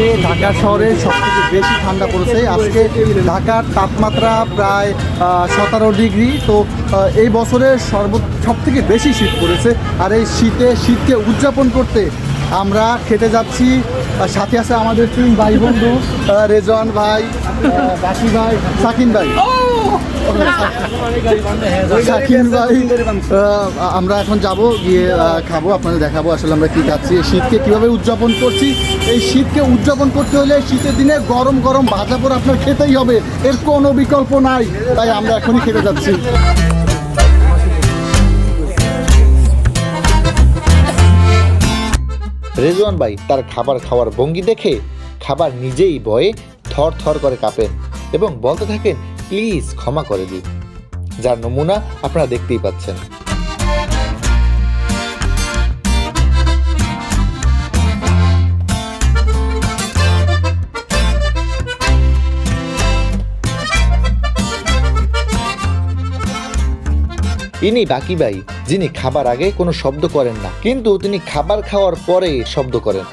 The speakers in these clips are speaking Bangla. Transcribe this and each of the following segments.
আজকে ঢাকা শহরে সবথেকে বেশি ঠান্ডা পড়েছে। আজকে ঢাকার তাপমাত্রা প্রায় সতেরো ডিগ্রি। তো এই বছরের সর্ব, সবথেকে বেশি শীত পড়েছে। আর এই শীতে, শীতকে উদযাপন করতে আমরা খেতে যাচ্ছি। আর সাথে আছে আমাদের তিন ভাই বন্ধু রেজওয়ান ভাই বাকি ভাই সাকিন ভাই। আমরা এখন যাব গিয়ে খাব আপনাদের দেখাবো আসলে আমরা কি খাচ্ছি। এই শীতকে কীভাবে উদযাপন করছি এই শীতকে উদযাপন করতে হলে শীতের দিনে গরম গরম ভাজা পর আপনার খেতেই হবে। এর কোনো বিকল্প নাই তাই আমরা এখনই খেতে যাচ্ছি। রেজওয়ান ভাই তার খাবার খাওয়ার ভঙ্গি দেখে খাবার নিজেই ভয়ে থর থর করে কাঁপেন এবং বলতে থাকেন, প্লিজ ক্ষমা করে দিন। যার নমুনা আপনারা দেখতেই পাচ্ছেন। ইনি বাকি ভাই যিনি খাবার আগে কোনো শব্দ করেন না, কিন্তু তিনি খাবার খাওয়ার পরে শব্দ করেন।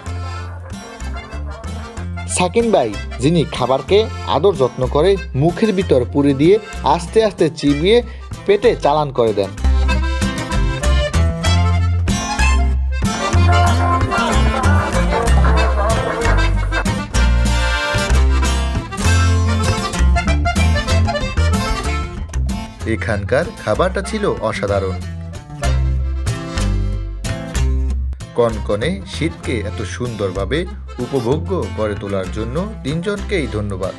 সাকিন ভাই যিনি খাবারকে আদর যত্ন করে মুখের ভিতর পুরে দিয়ে আস্তে আস্তে চিবিয়ে পেটে চালান করে দেন। এখানকার খাবারটা ছিল অসাধারণ। কনকনে শীতকে এত সুন্দরভাবে উপভোগ্য করে তোলার জন্য তিনজনকেই ধন্যবাদ।